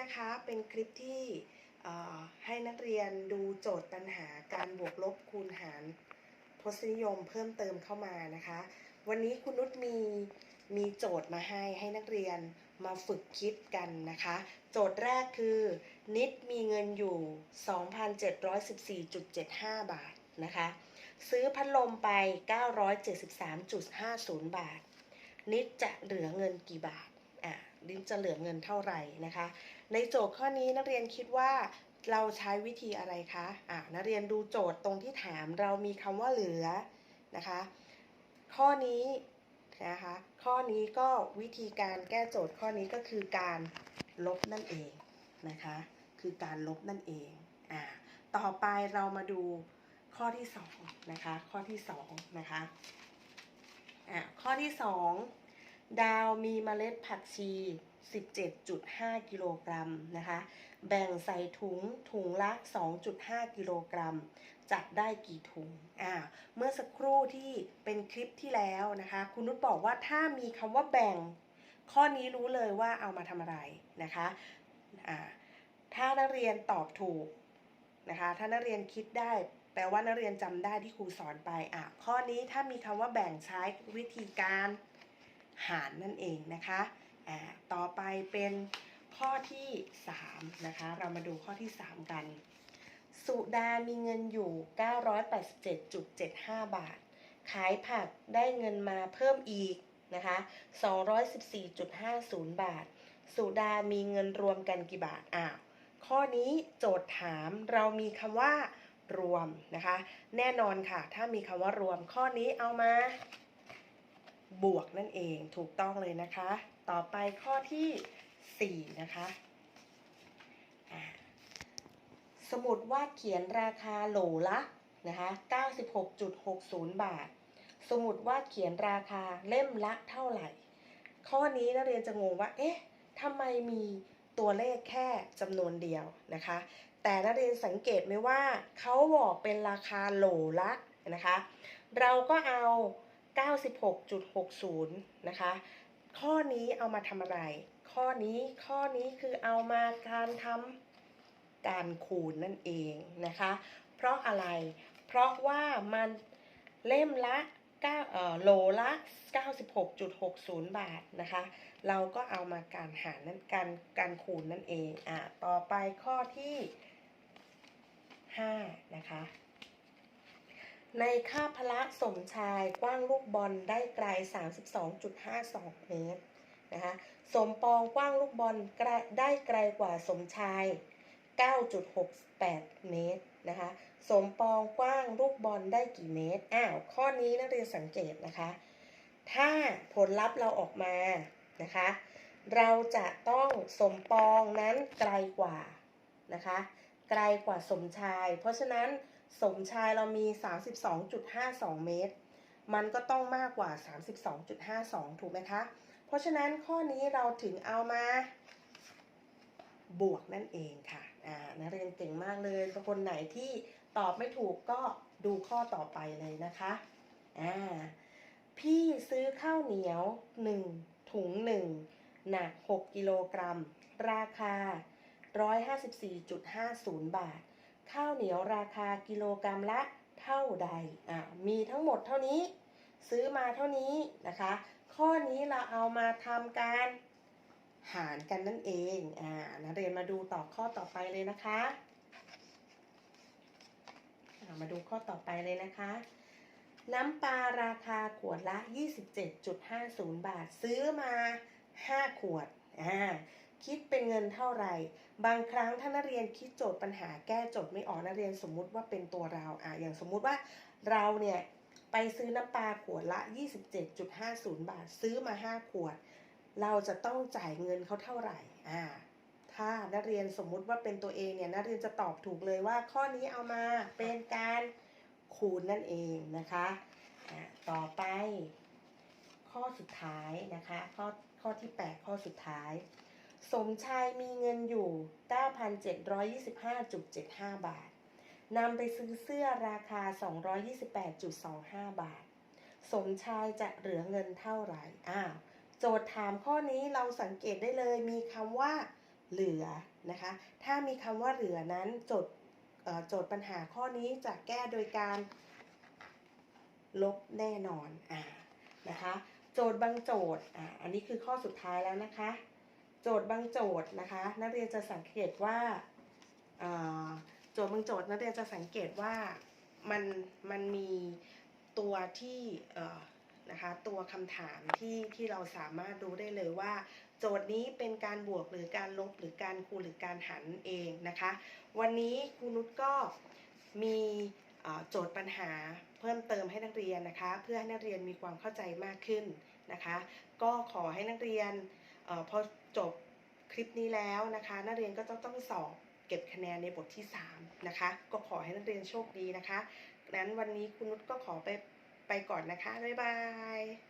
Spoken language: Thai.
นะคะเป็นคลิปที่ให้นักเรียนดูโจทย์ปัญหาการบวกลบคูณหารทศนิยมเพิ่มเติมเข้ามานะคะ วันนี้คุณนุชมีมีโจทย์มาให้ให้นักเรียนมาฝึกคิดกันนะคะ โจทย์แรกคือ นิดมีเงินอยู่ 2,714.75 บาทนะคะ ซื้อพัดลมไป 973.50 บาท นิดจะเหลือเงินกี่บาทอะนิดจะเหลือเงินเท่าไหร่นะคะ ในโจทย์ข้อนี้นักเรียนคิดว่าเราใช้วิธีอะไรคะอะนักเรียนดูโจทย์ตรงที่ถามเรามีคำว่าเหลือนะคะ ข้อนี้นะคะข้อนี้ก็วิธีการแก้โจทย์ข้อนี้ก็คือการลบนั่นเองนะคะ คือการลบนั่นเองอ่าต่อไปเรามาดูข้อที่สองนะคะข้อที่สองนะคะอะข้อที่2 ดาวมีเมล็ดผักชี 17.5 กิโลกรัมนะคะ แบ่งใส่ถุงถุงละ 2.5 กิโลกรัม จะได้กี่ถุง อ่า เมื่อสักครู่ที่เป็นคลิปที่แล้วนะคะ คุณนุชบอกว่าถ้ามีคำว่าแบ่ง ข้อนี้รู้เลยว่าเอามาทำอะไรนะคะ อ่า ถ้านักเรียนตอบถูกนะคะ ถ้านักเรียนคิดได้แปลว่านักเรียนจำได้ที่ครูสอนไปอะข้อนี้ถ้ามีคำว่าแบ่งใช้วิธีการ หารนั่นเองนะคะอ่าต่อไปเป็นข้อที่ 3 นะคะ เรามาดูข้อที่ 3 กัน สุดามีเงินอยู่ 987.75 บาท ขายผักได้เงินมาเพิ่มอีกนะคะ214.50 บาท สุดามีเงินรวมกันกี่บาทอ้าวข้อนี้โจทย์ถามเรามีคำว่ารวมนะคะ แน่นอนค่ะ ถ้ามีคำว่ารวมข้อนี้เอามา บวกนั่นเองถูกต้องเลยนะคะ ต่อไปข้อที่ 4 นะคะ สมุดวาดเขียนราคาโหลละนะคะ96.60 บาท สมุดวาดเขียนราคาเล่มละเท่าไหร่ ข้อนี้นักเรียนจะงงว่า เอ๊ะทำไมมีตัวเลขแค่จำนวนเดียวนะคะ แต่นักเรียนสังเกตไหมว่าเขาบอกเป็นราคาโหลละนะคะ เราก็เอา 96.60 นะคะ ข้อนี้เอามาทำอะไร ข้อนี้ข้อนี้คือเอามาการทำการคูณนั่นเองนะคะ เพราะอะไร เพราะว่ามันเล่มละ9เอ่อโลละ 96.60 บาทนะคะ เราก็เอามาการหารนั่นการการคูณนั่นเอง อะ ต่อไปข้อที่ 5 นะคะ ในค่าพละสมชายกว้างลูกบอลได้ไกล 32.52 เมตรนะคะสมปองกว้างลูกบอลได้ไกลกว่าสมชาย 9.68 เมตรนะคะสมปองกว้างลูกบอลได้กี่เมตรอ้าวข้อนี้นักเรียนสังเกตนะคะ ถ้าผลลัพธ์เราออกมานะคะ เราจะต้องสมปองนั้นไกลกว่านะคะ ไกลกว่าสมชาย เพราะฉะนั้น สมชายเรามี 32.52 เมตร มันก็ต้องมากกว่า 32.52 ถูกไหมคะ เพราะฉะนั้นข้อนี้เราถึงเอามาบวกนั่นเองค่ะอ่านักเรียนเก่งมากเลย คนไหนที่ตอบไม่ถูกก็ดูข้อต่อไปเลยนะคะอ่าพี่ซื้อข้าวเหนียว 1 ถุง 1 หนัก 6 กิโลกรัม ราคา 154.50 บาท ข้าวเหนียวราคากิโลกรัมละเท่าใดอ่ามีทั้งหมดเท่านี้ ซื้อมาเท่านี้นะคะ ข้อนี้เราเอามาทำการหารกันนั่นเองอ่านักเรียนมาดูต่อข้อต่อไปเลยนะคะามาดูข้อต่อไปเลยนะคะ น้ำปลาราคาขวดละ 27.50 บาท ซื้อมา 5 ขวดอ่า คิดเป็นเงินเท่าไหร่ บางครั้งถ้านักเรียนคิดโจทย์ปัญหาแก้โจทย์ไม่ออกนักเรียนสมมุติว่าเป็นตัวเราอ่าอย่างสมมุติว่าเราเนี่ยไปซื้อน้ำปลาขวดละ 27.50 บาท ซื้อมา 5 ขวด เราจะต้องจ่ายเงินเขาเท่าไหร่อ่าถ้านักเรียนสมมุติว่าเป็นตัวเองเนี่ยนักเรียนจะตอบถูกเลยว่าข้อนี้เอามาเป็นการคูณนั่นเองนะคะอ่าต่อไปข้อสุดท้ายนะคะข้อข้อที่ 8 ข้อสุดท้าย สมชายมีเงินอยู่ 9,725.75 บาท นำไปซื้อเสื้อราคา 228.25 บาท สมชายจะเหลือเงินเท่าไหร่ อ้าว โจทย์ถามข้อนี้เราสังเกตได้เลย มีคำว่าเหลือนะคะ ถ้ามีคำว่าเหลือนั้นโจทย์โจทย์ปัญหาข้อนี้จะแก้โดยการลบแน่นอนอ่านะคะ โจทย์บางโจทย์อ่าอันนี้คือข้อสุดท้ายแล้วนะคะ โจทย์บางโจทย์นะคะ นักเรียนจะสังเกตว่าโจทย์บางโจทย์นักเรียนจะสังเกตว่ามันมันมีตัวที่นะคะตัวคำถามที่ที่เราสามารถดูได้เลยว่า โจทย์นี้เป็นการบวกหรือการลบหรือการคูณหรือการหันเองนะคะ วันนี้ครูนุชก็มีโจทย์ปัญหาเพิ่มเติมให้นักเรียนนะคะ เพื่อให้นักเรียนมีความเข้าใจมากขึ้นนะคะ ก็ขอให้นักเรียนออพอ จบคลิปนี้แล้วนะคะ นักเรียนก็จะต้องสอบเก็บคะแนนในบทที่ 3 นะคะ ก็ขอให้นักเรียนโชคดีนะคะ นั้นวันนี้คุณนุชก็ขอไปไปก่อนนะคะ บ๊ายบาย